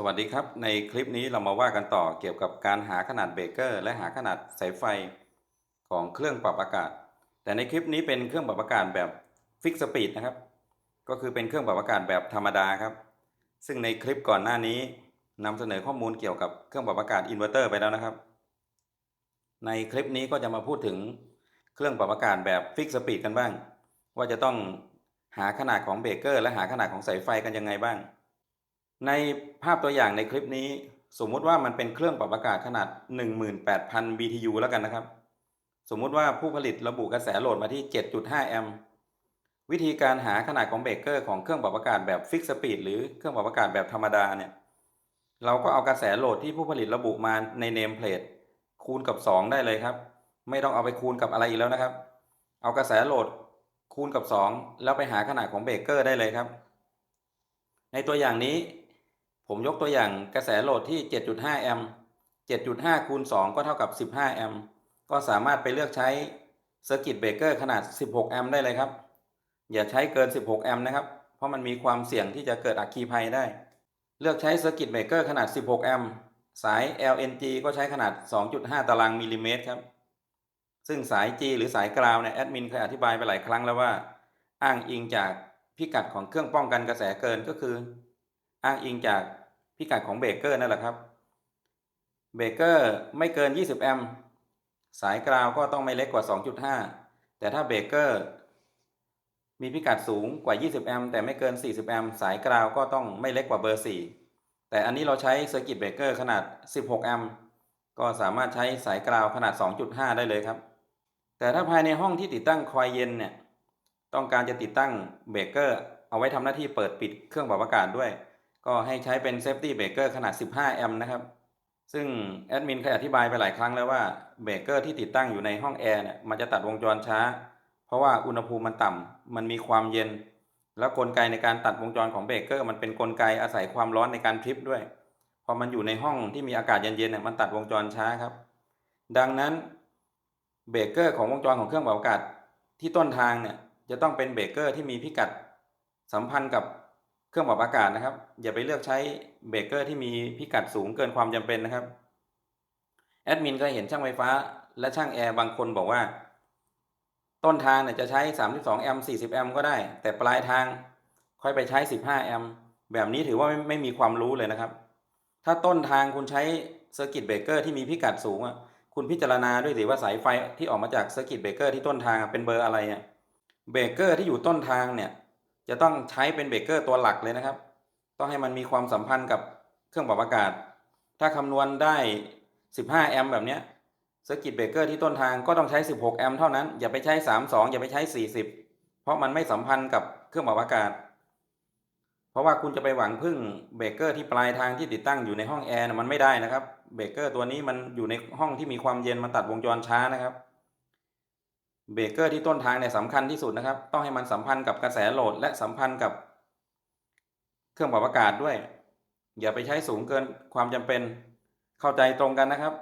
สวัสดีครับ ในคลิปนี้เรามาว่ากันต่อเกี่ยวกับการหาขนาดเบรกเกอร์ และหาขนาดสายไฟของเครื่องปรับอากาศ แต่ในคลิปนี้เป็นเครื่องปรับอากาศแบบฟิกสปีดนะครับ ก็คือเป็นเครื่องปรับอากาศแบบธรรมดาครับ ซึ่งในคลิปก่อนหน้านี้นำเสนอข้อมูลเกี่ยวกับเครื่องปรับอากาศอินเวอร์เตอร์ไปแล้วนะครับ ในคลิปนี้ก็จะมาพูดถึงเครื่องปรับอากาศแบบฟิกสปีดกันบ้าง ว่าจะต้องหาขนาดของเบรกเกอร์และหาขนาดของสายไฟกันยังไงบ้าง ในภาพตัวอย่างในคลิปนี้ สมมุติว่ามันเป็นเครื่องปรับอากาศขนาด 18,000 BTU แล้วกันนะครับ สมมุติว่าผู้ผลิตระบุกระแสโหลดมาที่ 7.5 แอมป์วิธีการหาขนาดของเบรกเกอร์ของเครื่องปรับอากาศแบบฟิกสปีดหรือเครื่องปรับอากาศแบบธรรมดาเนี่ยเราก็เอากระแสโหลดที่ผู้ผลิตระบุมาในเนมเพลทคูณกับ 2 ได้เลยครับ ไม่ต้องเอาไปคูณกับอะไรอีกแล้วนะครับ เอากระแสโหลดคูณกับ 2 แล้วไปหาขนาดของเบรกเกอร์ได้เลยครับ ในตัวอย่างนี้ ผมยกตัวอย่างกระแสโหลดที่ 7.5 แอมป์ 7.5 คูณ 2 ก็เท่ากับ 15 แอมป์ ก็สามารถไปเลือกใช้เซอร์กิตเบรกเกอร์ขนาด 16 แอมป์ได้เลยครับ อย่าใช้เกิน 16 แอมป์นะครับ เพราะมันมีความเสี่ยงที่จะเกิดอัคคีภัยได้ เลือกใช้เซอร์กิตเบรกเกอร์ขนาด 16 แอมป์ สาย LNG ก็ใช้ขนาด 2.5 ตารางมิลลิเมตรครับ ซึ่งสาย G หรือสายกราวเนี่ยแอดมินเคยอธิบายไปหลายครั้งแล้วว่า อ้างอิงจากพิกัดของเครื่องป้องกันกระแสเกินก็คือ อ้างอิงจากพิกัดของเบรกเกอร์นั่นแหละครับ เบรกเกอร์ไม่เกิน 20 แอมป์สายกราวก็ต้องไม่เล็กกว่า 2.5 แต่ถ้าเบรกเกอร์มีพิกัดสูงกว่า 20 แอมป์แต่ไม่เกิน 40 แอมป์สายกราวก็ต้องไม่เล็กกว่าเบอร์ 4 แต่อันนี้เราใช้เซอร์กิตเบรกเกอร์ขนาด 16 แอมป์ก็สามารถใช้สายกราวขนาด 2.5 ได้เลยครับ แต่ถ้าภายในห้องที่ติดตั้งคอยเย็นเนี่ยต้องการจะติดตั้งเบรกเกอร์เอาไว้ทำหน้าที่เปิดปิดเครื่องปรับอากาศด้วย ก็ให้ใช้เป็นเซฟตี้เบรกเกอร์ขนาด 15 แอมป์นะครับ ซึ่งแอดมินเคยอธิบายไปหลายครั้งแล้วว่าเบรกเกอร์ที่ติดตั้งอยู่ในห้องแอร์เนี่ยมันจะตัดวงจรช้า เพราะว่าอุณหภูมิมันต่ำมันมีความเย็น แล้วกลไกในการตัดวงจรของเบรกเกอร์มันเป็นกลไกอาศัยความร้อนในการทริปด้วย พอมันอยู่ในห้องที่มีอากาศเย็นๆเนี่ยมันตัดวงจรช้าครับ ดังนั้นเบรกเกอร์ของวงจรของเครื่องปรับอากาศที่ต้นทางเนี่ยจะต้องเป็นเบรกเกอร์ที่มีพิกัดสัมพันธ์กับ เครื่องปรับอากาศนะครับ อย่าไปเลือกใช้เบรกเกอร์ที่มีพิกัดสูงเกินความจำเป็นนะครับแอดมินเคยเห็นช่างไฟฟ้า และช่างแอร์บางคนบอกว่า ต้นทางเนี่ยจะใช้ 32 แอมป์ 40 แอมป์ก็ได้ แต่ปลายทางค่อยไปใช้ 15 แอมป์แบบนี้ถือว่าไม่ไม่มีความรู้เลยนะครับ ถ้าต้นทางคุณใช้เซอร์กิตเบรกเกอร์ที่มีพิกัดสูงอะคุณพิจารณาด้วยสิว่าสายไฟที่ออกมาจากเซอร์กิตเบรกเกอร์ที่ต้นทางเป็นเบอร์อะไรอะเบรกเกอร์ที่อยู่ต้นทางเนี่ย จะต้องใช้เป็นเบรกเกอร์ตัวหลักเลยนะครับ ต้องให้มันมีความสัมพันธ์กับเครื่องปรับอากาศ ถ้าคำนวณได้ 15 แอมป์แบบนี้เซอร์กิตเบรกเกอร์ที่ต้นทางก็ต้องใช้ 16 แอมป์เท่านั้น อย่าไปใช้ 32 อย่าไปใช้ 40 เพราะมันไม่สัมพันธ์กับเครื่องปรับอากาศ เพราะว่าคุณจะไปหวังพึ่งเบรกเกอร์ที่ปลายทางที่ติดตั้งอยู่ในห้องแอร์มันไม่ได้นะครับ เบรกเกอร์ตัวนี้มันอยู่ในห้องที่มีความเย็นมันตัดวงจรช้านะครับ เบรกเกอร์ที่ต้นทางเนี่ยสำคัญที่สุดนะครับ ต้องให้มันสัมพันธ์กับกระแสโหลด และสัมพันธ์กับเครื่องปรับอากาศด้วย อย่าไปใช้สูงเกินความจำเป็นเข้าใจตรงกันนะครับ